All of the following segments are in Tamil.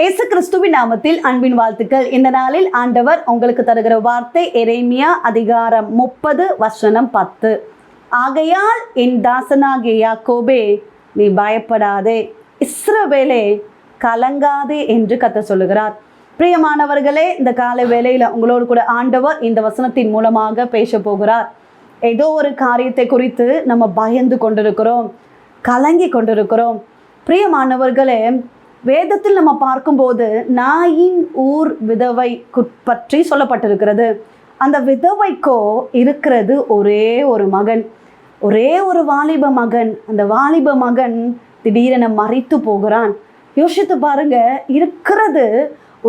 ஏசு கிறிஸ்துவின் நாமத்தில் அன்பின் வாழ்த்துக்கள். இந்த நாளில் ஆண்டவர் உங்களுக்கு தருகிற வார்த்தை எரேமியா அதிகாரம் முப்பது வசனம் பத்து. ஆகையால் என் தாசனாகிய யாக்கோபே நீ பயப்படாதே. இஸ்ரவேலே கலங்காதே என்று கத்த சொல்லுகிறார். பிரியமானவர்களே இந்த காலை வேளையில் உங்களோடு கூட ஆண்டவர் இந்த வசனத்தின் மூலமாக பேச போகிறார். ஏதோ ஒரு காரியத்தை குறித்து நம்ம பயந்து கொண்டிருக்கிறோம் கலங்கி கொண்டிருக்கிறோம். பிரியமானவர்களே வேதத்தில் நம்ம பார்க்கும்போது நாயின் ஊர் விதவை பற்றி சொல்லப்பட்டிருக்கிறது. அந்த விதவைக்கோ இருக்கிறது ஒரே ஒரு மகன். ஒரே ஒரு வாலிப மகன். அந்த வாலிப மகன் திடீரென மறித்து போகிறான். யோசித்து பாருங்க இருக்கிறது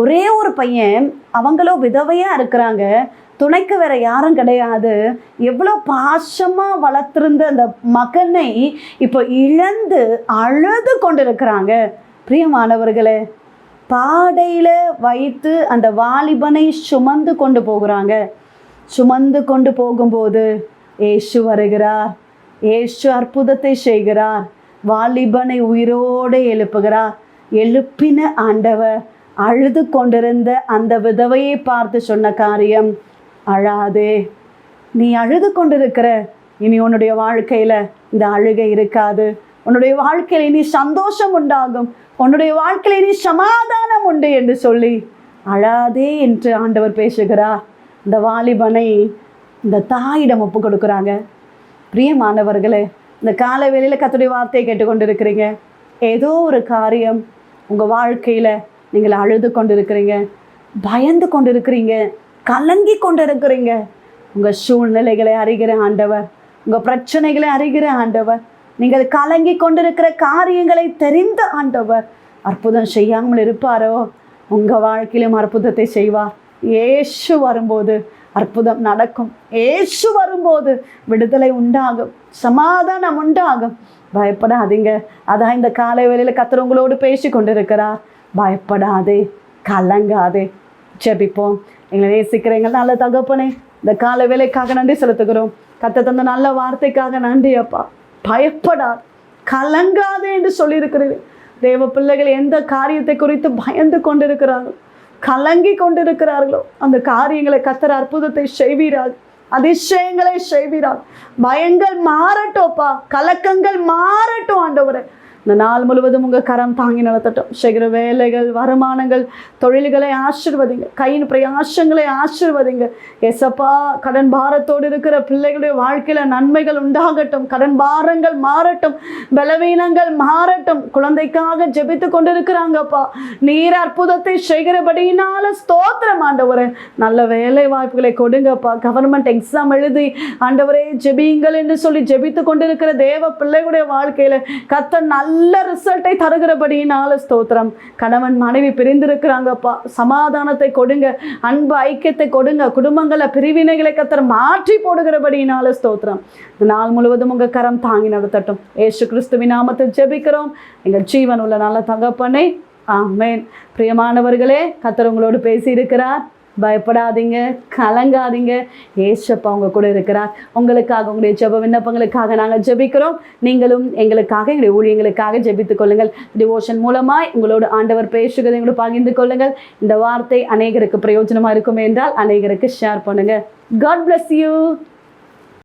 ஒரே ஒரு பையன். அவங்களோ விதவையா இருக்கிறாங்க. துணைக்கு வேற யாரும் கிடையாது. எவ்வளோ பாசமா வளர்த்துருந்த அந்த மகனை இப்போ இழந்து அழுது கொண்டிருக்கிறாங்க. பிரியமானவர்களே பாடையில் வைத்து அந்த வாலிபனை சுமந்து கொண்டு போகிறாங்க. சுமந்து கொண்டு போகும்போது ஏசு வருகிறார். ஏசு அற்புதத்தை செய்கிறார். வாலிபனை உயிரோடு எழுப்புகிறார். எழுப்பின ஆண்டவர் அழுது கொண்டிருந்த அந்த விதவையை பார்த்து சொன்ன காரியம் அழாதே நீ அழுது கொண்டிருக்கிற. இனி உன்னுடைய வாழ்க்கையில் இந்த அழுகை இருக்காது. உன்னுடைய வாழ்க்கையில இனி சந்தோஷம் உண்டாகும். உன்னுடைய வாழ்க்கையில இனி சமாதானம் உண்டு என்று சொல்லி அழாதே என்று ஆண்டவர் பேசுகிறார். இந்த வாலிபனை இந்த தாயிடம் ஒப்பு கொடுக்குறாங்க. பிரியமானவர்களே இந்த காலை வேளையில கத்துடைய வார்த்தையை கேட்டுக்கொண்டிருக்கிறீங்க. ஏதோ ஒரு காரியம் உங்கள் வாழ்க்கையில் நீங்கள் அழுது கொண்டிருக்கிறீங்க பயந்து கொண்டிருக்கிறீங்க கலங்கி கொண்டிருக்கிறீங்க. உங்கள் சூழ்நிலைகளை அறிகிற ஆண்டவர் உங்கள் பிரச்சனைகளை அறிகிற ஆண்டவர் நீங்கள் கலங்கி கொண்டிருக்கிற காரியங்களை தெரிந்த ஆண்டவர் அற்புதம் செய்யாமல் இருப்பாரோ? உங்கள் வாழ்க்கையிலும் அற்புதத்தை செய்வார். ஏசு வரும்போது அற்புதம் நடக்கும். ஏசு வரும்போது விடுதலை உண்டாகும். சமாதானம் உண்டாகும். பயப்படாதீங்க. அதான் இந்த காலை வேளையில் கத்துறவங்களோடு உங்களோடு பேசி கொண்டிருக்கிறார். பயப்படாதே. கலங்காதே. ஜெபிப்போம். எங்களை நேசிக்கிற எங்கள் நல்ல தகப்பனே இந்த காலை வேலைக்காக நன்றி செலுத்துகிறோம். கத்த தந்த நல்ல வார்த்தைக்காக நன்றி அப்பா பயப்படாது கலங்காதே என்று சொல்லியிருக்கிறீர்கள். தேவ பிள்ளைகள் எந்த காரியத்தை குறித்து பயந்து கொண்டிருக்கிறார்கள்? கலங்கி கொண்டிருக்கிறார்களோ? அந்த காரியங்களை கத்தர் அற்புதத்தை செய்வீராக. அதிசயங்களை செய்வீராக. பயங்கள் மாறட்டோப்பா கலக்கங்கள் மாறட்டும் ஆண்டவரை. இந்த நாள் முழுவதும் உங்கள் கரம் தாங்கி நடத்தட்டும் செய்கிற வேலைகள் வருமானங்கள் தொழில்களை ஆசிர்வதிங்க கையின் பிரயாசங்களை ஆசிர்வதிங்க எசப்பா கடன் பாரத்தோடு இருக்கிற பிள்ளைகளுடைய வாழ்க்கையில் நன்மைகள் உண்டாகட்டும் கடன் பாரங்கள் மாறட்டும் பலவீனங்கள் மாறட்டும் குழந்தைக்காக ஜெபித்து கொண்டிருக்கிறாங்கப்பா நீர் அற்புதத்தை செய்கிறபடியினால ஸ்தோத்திரம் ஆண்டவரே நல்ல வேலை வாய்ப்புகளை கொடுங்கப்பா கவர்மெண்ட் எக்ஸாம் எழுதி ஆண்டவரே ஜெபியுங்கள் என்று சொல்லி ஜெபித்து கொண்டிருக்கிற தேவ பிள்ளைகளுடைய வாழ்க்கையில் கத்த நல்ல நல்ல ரிசல்ட்டை தருகிறபடியினால ஸ்தோத்திரம். கணவன் மனைவி பிரிந்திருக்கிறாங்கப்பா. சமாதானத்தை கொடுங்க. அன்பு ஐக்கியத்தை கொடுங்க. குடும்பங்களை பிரிவினைகளை கத்தர் மாற்றி போடுகிறபடியினால ஸ்தோத்திரம். நாள் முழுவதும் உங்கள் கரம் தாங்கி நடத்தட்டும். ஏசு கிறிஸ்துவின் நாமத்தில் ஜெபிக்கிறோம். எங்கள் ஜீவன் உள்ள நல்ல தகப்பனை. ஆமேன். பிரியமானவர்களே கத்தர் உங்களோடு பேசியிருக்கிறார். பயப்படாதீங்க கலங்காதீங்க. ஏசப்பா அவங்க கூட இருக்கிறார். உங்களுக்காக உங்களுடைய ஜெப விண்ணப்பங்களுக்காக நாங்கள் ஜெபிக்கிறோம். நீங்களும் எங்களுக்காக எங்களுடைய ஊழியங்களுக்காக ஜெபித்துக் கொள்ளுங்கள். டிவோஷன் மூலமாய் உங்களோட ஆண்டவர் பேசுகிறதை எங்களோடு பகிர்ந்து கொள்ளுங்கள். இந்த வார்த்தை அநேகருக்கு பிரயோஜனமாக இருக்கும் என்றால் அநேகருக்கு ஷேர் பண்ணுங்கள் காட் பிளஸ் யூ